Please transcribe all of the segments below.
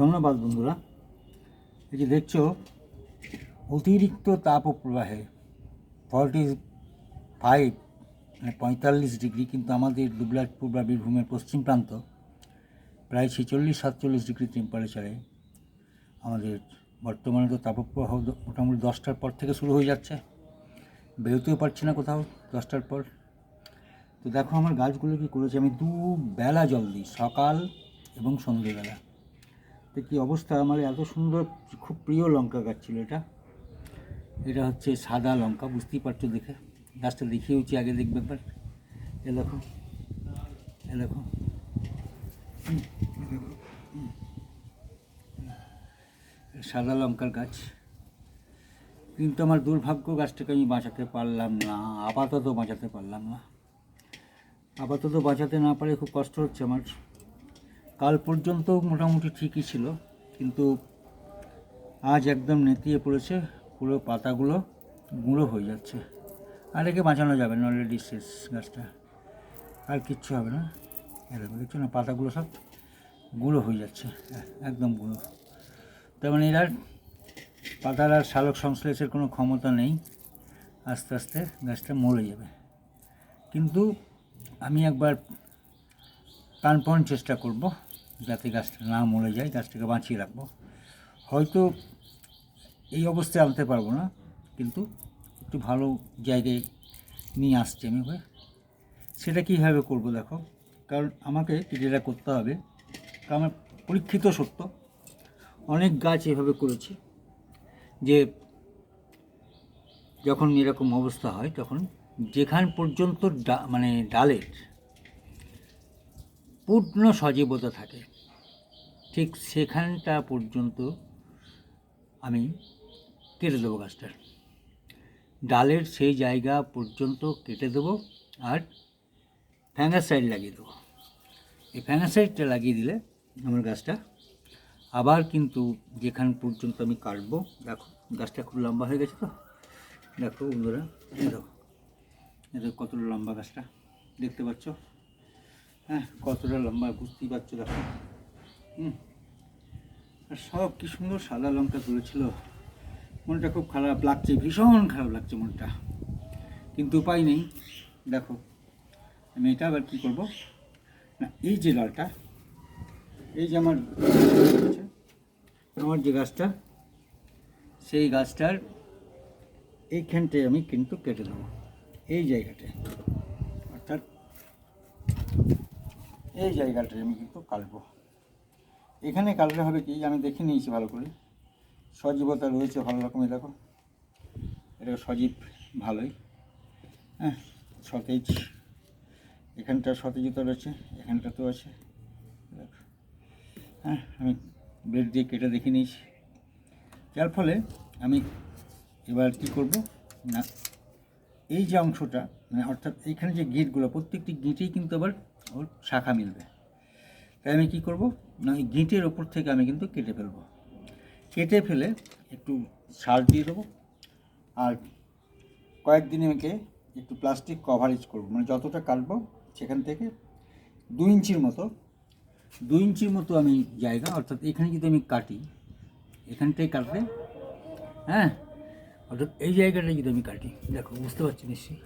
ধন্যবাদ বন্ধুরা। এই যে দেখছ, অতিরিক্ত তাপপ্রবাহে ফর্টি ফাইভ মানে পঁয়তাল্লিশ ডিগ্রি কিন্তু আমাদের দুবলাটপুর বা বীরভূমের পশ্চিম প্রান্ত, প্রায় ছেচল্লিশ, সাতচল্লিশ ডিগ্রি টেম্পারেচারে আমাদের বর্তমানে তো তাপপ্রবাহ মোটামুটি দশটার পর থেকে শুরু হয়ে যাচ্ছে। বেরোতেও পারছি না কোথাও দশটার পর। তো দেখো আমার গাছগুলো কী করেছে আমি দু বেলা জল দিই, সকাল এবং সন্ধেবেলা তো কী অবস্থা? আমার এত সুন্দর খুব প্রিয় লঙ্কা গাছ ছিল এটা। এটা হচ্ছে সাদা লঙ্কা বুঝতেই পারছ দেখে। গাছটা দেখিয়েওছি আগে দেখবে একবার। এ দেখো এ দেখো দেখো, সাদা লঙ্কার গাছ। কিন্তু আমার দুর্ভাগ্য গাছটাকে আমি বাঁচাতে পারলাম না আপাতত বাঁচাতে পারলাম না। আপাতত বাঁচাতে না পারে খুব কষ্ট হচ্ছে আমার। কাল পর্যন্ত মোটামুটি ঠিকই ছিল, কিন্তু আজ একদম নেতিয়ে পড়েছে, পুরো পাতাগুলো গুঁড়ো হয়ে যাচ্ছে। আর একে বাঁচানো যাবে না অলরেডি শেষ গাছটা। আর কিচ্ছু হবে না। এরকম দেখছ না, পাতাগুলো সব গুঁড়ো হয়ে যাচ্ছে এ- একদম গুঁড়ো। তার মানে এরা পাতার আর শালক সংশ্লেষের কোনো ক্ষমতা নেই। আস্তে আস্তে গাছটা মরে যাবে। কিন্তু আমি একবার প্রাণপণ চেষ্টা করব। যাতে গাছটা না মরে যায়, গাছটাকে বাঁচিয়ে রাখব। হয়তো এই অবস্থায় আনতে পারব না, কিন্তু একটু ভালো জায়গায় নিয়ে আসছি আমি ভাই। সেটা কীভাবে করব দেখো, কারণ আমাকে যেটা করতে হবে, কারণ আমার পরীক্ষিত সত্য, অনেক গাছ এভাবে করেছি যে যখন এরকম অবস্থা হয়, তখন যেখান পর্যন্ত ডা- মানে ডালের পূর্ণ সজীবতা থাকে। ঠিক সেখানটা পর্যন্ত আমি কেটে দেবো গাছটার ডালের সেই জায়গা পর্যন্ত কেটে দেবো আর ফ্যাঙ্গাসাইড লাগিয়ে দেবো। এই ফ্যাঙ্গাসাইডটা লাগিয়ে দিলে আমার গাছটা আবার কিন্তু যেখান পর্যন্ত আমি কাটবো, দেখো গাছটা খুব লম্বা হয়ে গেছে তো। দেখো বন্ধুরা দেখো কতটা লম্বা গাছটা, দেখতে পাচ্ছ? হ্যাঁ কতটা লম্বা, বুঝতেই পারছ দেখো। হুম। আর সব কি সুন্দর সাদা লঙ্কা তুলেছিল। মনটা খুব খারাপ লাগছে, ভীষণ খারাপ লাগছে মনটা। কিন্তু উপায় নেই। দেখো, আমি এটা আবার কী করব? না, এই যে লালটা, এই যে আমার আমার যে গাছটা, সেই গাছটার এইখানটায় আমি কিন্তু কেটে দেবো। এই জায়গাটায়। অর্থাৎ এই জায়গাটায় আমি কিন্তু কাটবো। এখানে কাটলে হবে কি? আমি দেখে নিয়েছি ভালো করে। সজীবতা রয়েছে ভালো রকমই দেখো। এটা সজীব ভালোই। হ্যাঁ সতেজ। এখানটা সতেজতা রয়েছে এখানটা তো আছে। হ্যাঁ আমি ব্লেড দিয়ে কেটে দেখে নিয়েছি। যার ফলে আমি এবার কি করব? না, এই যে অংশটা মানে অর্থাৎ এইখানে যে গিঁটগুলো, প্রত্যেকটি গিঁটেই কিন্তু আবার ওর শাখা মিলবে। তাই আমি কি করব? ওই গিঁটের ওপর থেকে আমি কিন্তু কেটে ফেলব। কেটে ফেলে একটু সার দিয়ে দেবো আর কয়েকদিন আমাকে একটু প্লাস্টিক কভারেজ করব। মানে যতটা কাটবো সেখান থেকে দু ইঞ্চির মতো দু ইঞ্চির মতো আমি জায়গা, অর্থাৎ এখানে যদি আমি কাটি এখানটায় কাটলে হ্যাঁ? অর্থাৎ এই জায়গাটায় যদি আমি কাটি, দেখো, বুঝতে পারছি নিশ্চয়ই?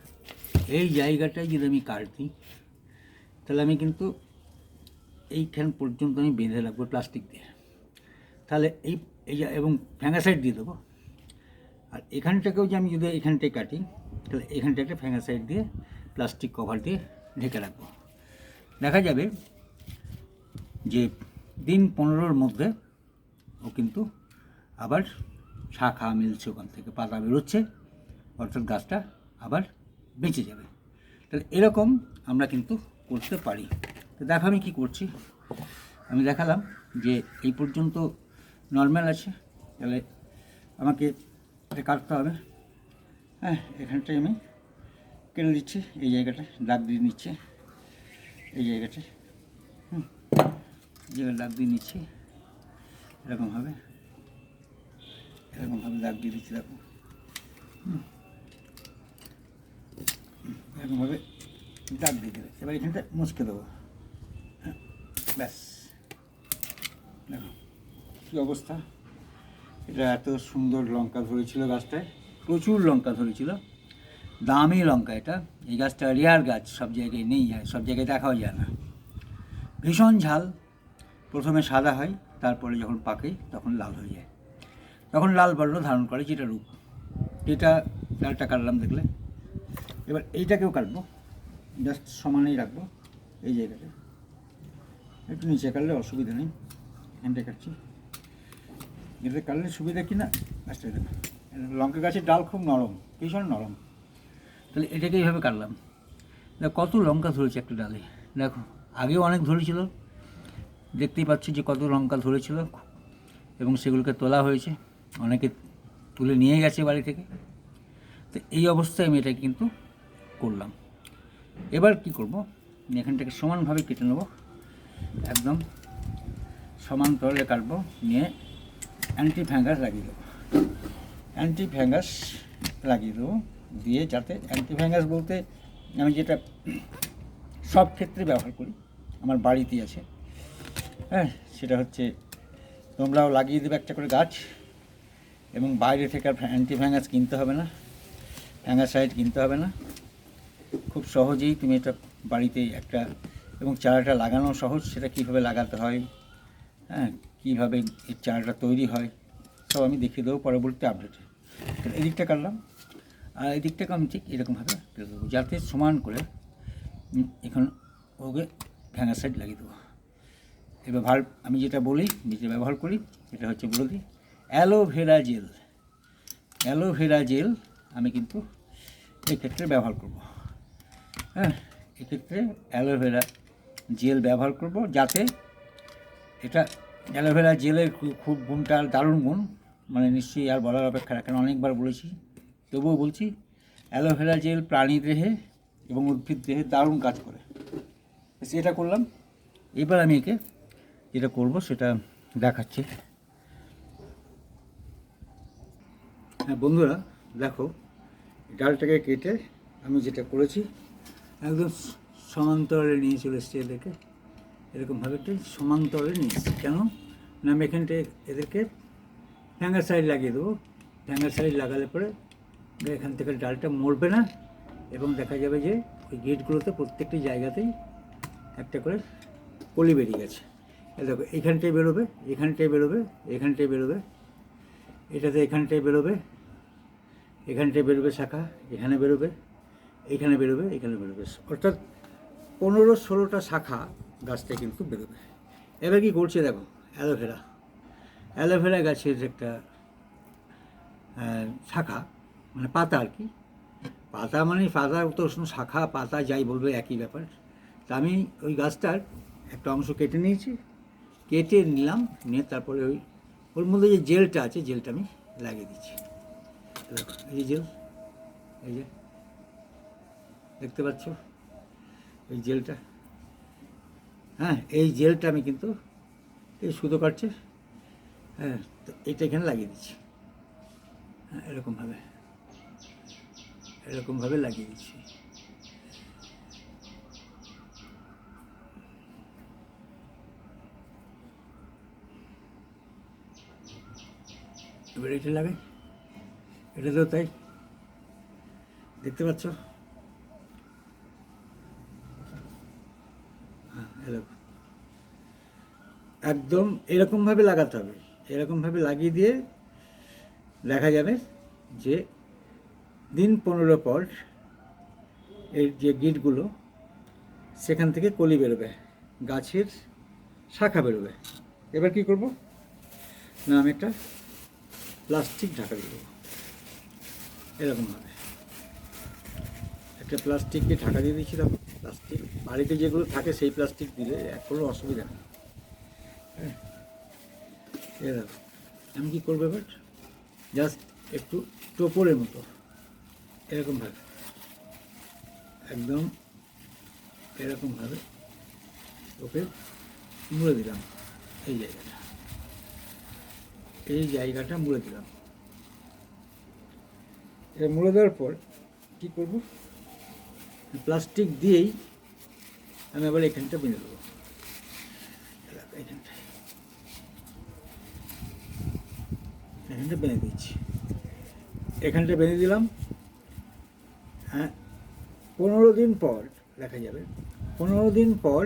এই জায়গাটায় যদি আমি কাটি তাহলে আমি কিন্তু এইখান পর্যন্ত আমি বেঁধে রাখব প্লাস্টিক দিয়ে। তাহলে এই এই এবং ফ্যাঙ্গাসাইড দিয়ে দেবো। আর এখানটাকেও যে আমি যদি এখানটায় কাটি, তাহলে এখানটা একটা ফ্যাঙ্গাসাইড দিয়ে প্লাস্টিক কভার দিয়ে ঢেকে রাখব। দেখা যাবে যে দিন পনেরোর মধ্যে ও কিন্তু আবার শাখা মিলছে ওখান থেকে, পাতা বেরোচ্ছে, অর্থাৎ গাছটা আবার বেঁচে যাবে। তাহলে এরকম আমরা কিন্তু করতে পারি। তো দেখো আমি কী করছি। আমি দেখালাম যে এই পর্যন্ত নর্মাল আছে। তাহলে আমাকে এটা কাটতে হবে। হ্যাঁ এখানটায় আমি কেটে দিচ্ছি। এই জায়গাটা দাগ দিয়ে নিচ্ছে। এই জায়গাটা হুম জায়গায় দাগ দিয়ে নিচ্ছি। এরকমভাবে এরকমভাবে দাগ দিয়ে দিচ্ছি দেখো। হুম, এরকমভাবে দাগ দিয়ে দেবে এবার এখানটা মুচকে দেবো। হ্যাঁ ব্যাস। দেখো, কী অবস্থা? এটা এত সুন্দর লঙ্কা ধরেছিল গাছটায়। প্রচুর লঙ্কা ধরেছিল। দামি লঙ্কা এটা। এই গাছটা রেয়ার গাছ, সব জায়গায় নেই সব জায়গায় দেখাও যায় না। ভীষণ ঝাল। প্রথমে সাদা হয়, তারপরে যখন পাকে তখন লাল হয়ে যায়। তখন লাল বর্ণ ধারণ করে যেটা রূপ। এটা ডালটা কাটলাম দেখলে। এবার এইটাকেও কাটবো। জাস্ট সমানেই রাখব এই জায়গাটা। একটু নিচে কাটলে অসুবিধা নেই। এখানটায় কাটছি। এটা কাটলে সুবিধা কি না? আচ্ছা এটা লঙ্কা গাছের ডাল খুব নরম, ভীষণ নরম। তাহলে এটাকে এইভাবে কাটলাম। কত লঙ্কা ধরেছে একটা ডালে। দেখো, আগেও অনেক ধরেছিল। দেখতেই পাচ্ছি যে কত লঙ্কা ধরেছিল। এবং সেগুলোকে তোলা হয়েছে। অনেকে তুলে নিয়ে গেছে বাড়ি থেকে। তো এই অবস্থায় আমি এটা কিন্তু করলাম। এবার কি করব? এখানটাকে সমানভাবে কেটে নেব। একদম সমান্তরালে কাটবো। নিয়ে অ্যান্টি ফ্যাঙ্গাস লাগিয়ে দেবো। অ্যান্টি ফ্যাঙ্গাস লাগিয়ে দেবো। দিয়ে যাতে অ্যান্টি ফ্যাঙ্গাস বলতে আমি যেটা সব ক্ষেত্রে ব্যবহার করি, আমার বাড়িতেই আছে। হ্যাঁ সেটা হচ্ছে তোমরাও লাগিয়ে দেবে একটা করে গাছ এবং বাইরে থেকে আর অ্যান্টি ফ্যাঙ্গাস কিনতে হবে না। ফ্যাঙ্গাসাইড কিনতে হবে না। খুব সহজেই তুমি এটা বাড়িতে একটা এবং চারাটা লাগানো সহজ, সেটা কীভাবে লাগাতে হয় হ্যাঁ কীভাবে এই চারাটা তৈরি হয়, সব আমি দেখিয়ে দেবো পরবর্তী আপডেটে এদিকটা কাটলাম, আর এদিকটাকে আমি ঠিক এরকমভাবে কেটে দেবো, যাতে সমান করে এখন ওকে ফ্যাঙ্গাসাইড লাগিয়ে দেবো। এবার ভার আমি যেটা বলি যেটা ব্যবহার করি, এটা হচ্ছে বলে দিই, অ্যালোভেরা জেল। অ্যালোভেরা জেল আমি কিন্তু এক্ষেত্রে ব্যবহার করব। হ্যাঁ। এক্ষেত্রে অ্যালোভেরা জেল ব্যবহার করব যাতে এটা অ্যালোভেরা জেলের খুব গুণটা দারুণ গুণ। মানে নিশ্চয়ই আর বলার অপেক্ষা রাখেন অনেকবার বলেছি। তবুও বলছি অ্যালোভেরা জেল প্রাণী দেহে এবং উদ্ভিদ দেহে দারুণ কাজ করে। সেটা করলাম। এবার আমি একে যেটা করব সেটা দেখাচ্ছি। হ্যাঁ বন্ধুরা, দেখো, ডালটাকে কেটে আমি যেটা করেছি একদম স- সমান্তরালে নিয়ে চলে এসছি এদেরকে। এরকমভাবে একটু সমান্তরালে নিয়ে এসছি। কেন? না, আমি এখানটায় এদেরকে ফ্যাঙ্গার সাইড লাগিয়ে দেবো। ফ্যাঙ্গার সাইড লাগালে পরে এখান থেকে ডালটা মরবে না এবং দেখা যাবে যে ওই গেটগুলোতে প্রত্যেকটি জায়গাতেই একটা করে কলি বেরিয়ে গেছে। দেখো এখানটায় বেরোবে এখানটায় বেরোবে এখানটায় বেরোবে, এটাতে এখানটায় বেরোবে এখানটায় বেরোবে শাখা, এখানে বেরোবে। এখানে বেরোবে এখানে বেরোবে। অর্থাৎ পনেরো ষোলোটা শাখা গাছটা কিন্তু বেরোবে। এবার কি করছে দেখো, অ্যালোভেরা। অ্যালোভেরা গাছের একটা শাখা মানে পাতা আর কি। পাতা মানে পাতা তো শাখা, পাতা যাই বলবে একই ব্যাপার। তা আমি ওই গাছটার একটা অংশ কেটে নিয়েছি, কেটে নিলাম, নিয়ে তারপরে ওই, ওর মধ্যে যে জেলটা আছে, জেলটা আমি লাগিয়ে দিচ্ছি। এই যে জেল, এই যে দেখতে পাচ্ছ? এই জেলটা। হ্যাঁ এই জেলটা আমি কিন্তু এই সুতো কাটছে। হ্যাঁ তো এইটা এখানে লাগিয়ে দিচ্ছি। হ্যাঁ এরকমভাবে। এরকমভাবে লাগিয়ে দিচ্ছি। এবার এটা লাগাই। এটা তো তাই। দেখতে পাচ্ছ? এরকম একদম এরকমভাবে লাগাতে হবে। এরকমভাবে লাগিয়ে দিয়ে দেখা যাবে যে দিন পনেরো পর এর যে গিটগুলো, সেখান থেকে কলি বেরোবে, গাছের শাখা বেরোবে। এবার কি করব? না, আমি একটা প্লাস্টিক ঢাকা দিয়ে দেবো। এরকমভাবে। একটা প্লাস্টিককে ঢাকা দিয়ে দিয়েছিলাম প্লাস্টিক। বাড়িতে যেগুলো থাকে সেই প্লাস্টিক দিলে কোনো অসুবিধা নেই। হ্যাঁ আমি কী করব এবার? জাস্ট একটু টোপরের মতো। এরকমভাবে একদম এরকমভাবে ওকে মুড়ে দিলাম এই জায়গাটা। এই জায়গাটা মুড়ে দিলাম। এটা মুড়ে দেওয়ার পর কী করব? প্লাস্টিক দিয়েই আমি আবার এখানটা বেঁধে দেবো। এখানটায় এখানটা বেঁধে দিচ্ছি। এখানটা বেঁধে দিলাম। হ্যাঁ পনেরো দিন পর, দেখা যাবে, পনেরো দিন পর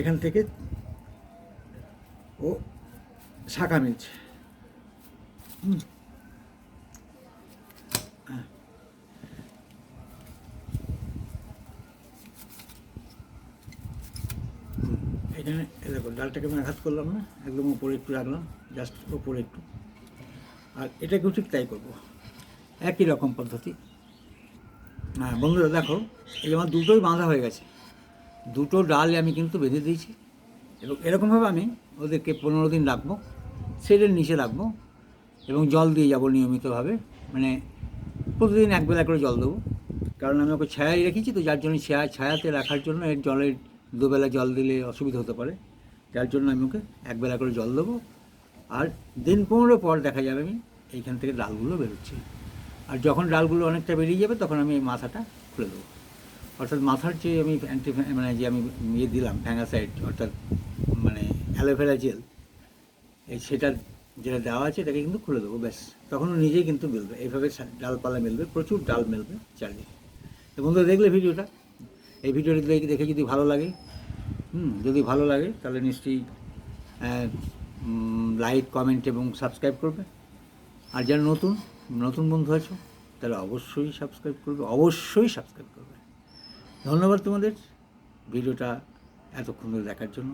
এখান থেকে ও শাখা মিলছে। হুম। এখানে দেখো, ডালটাকে আমি আঘাত করলাম না, একদম উপরে একটু রাখলাম জাস্ট উপরে একটু। আর এটাকেও ঠিক তাই করব। একই রকম পদ্ধতি। হ্যাঁ বন্ধুরা, দেখো, এই আমার দুটোই বাঁধা হয়ে গেছে। দুটো ডাল আমি কিন্তু বেঁধে দিয়েছি। এবং এরকমভাবে আমি ওদেরকে পনেরো দিন রাখব শেডের নিচে রাখব, এবং জল দিয়ে যাব নিয়মিতভাবে। মানে প্রতিদিন একবেলা করে জল দেবো। কারণ আমি ওকে ছায়ায় রেখেছি, তো যার জন্য ছায়া, ছায়াতে রাখার জন্য এর জলের দুবেলা জল দিলে অসুবিধা হতে পারে। যার জন্য আমি ওকে একবেলা করে জল দেবো। আর দিন পনেরো পর দেখা যাবে আমি এইখান থেকে ডালগুলো বেরোচ্ছে। আর যখন ডালগুলো অনেকটা বেরিয়ে যাবে, তখন আমি এই মাথাটা খুলে দেবো। অর্থাৎ মাথার যে আমি অ্যান্টি মানে যে আমি ইয়ে দিলাম, ফ্যাঙ্গাসাইড, অর্থাৎ মানে অ্যালোভেরা জেল, এই সেটা যেটা দেওয়া আছে, এটাকে কিন্তু খুলে দেবো, ব্যাস। তখন নিজেই কিন্তু মিলবে। এইভাবে ডালপালা মিলবে, প্রচুর ডাল মিলবে চারদিকে। তো বন্ধুরা, দেখলে ভিডিওটা? এই ভিডিওটি দেখে যদি ভালো লাগে, হুম, যদি ভালো লাগে, তাহলে নিশ্চয়ই লাইক কমেন্ট এবং সাবস্ক্রাইব করবে। আর যারা নতুন নতুন বন্ধু আছো, তাহলে অবশ্যই সাবস্ক্রাইব করবে, অবশ্যই সাবস্ক্রাইব করবে। ধন্যবাদ তোমাদের ভিডিওটা এতক্ষণ ধরে দেখার জন্য।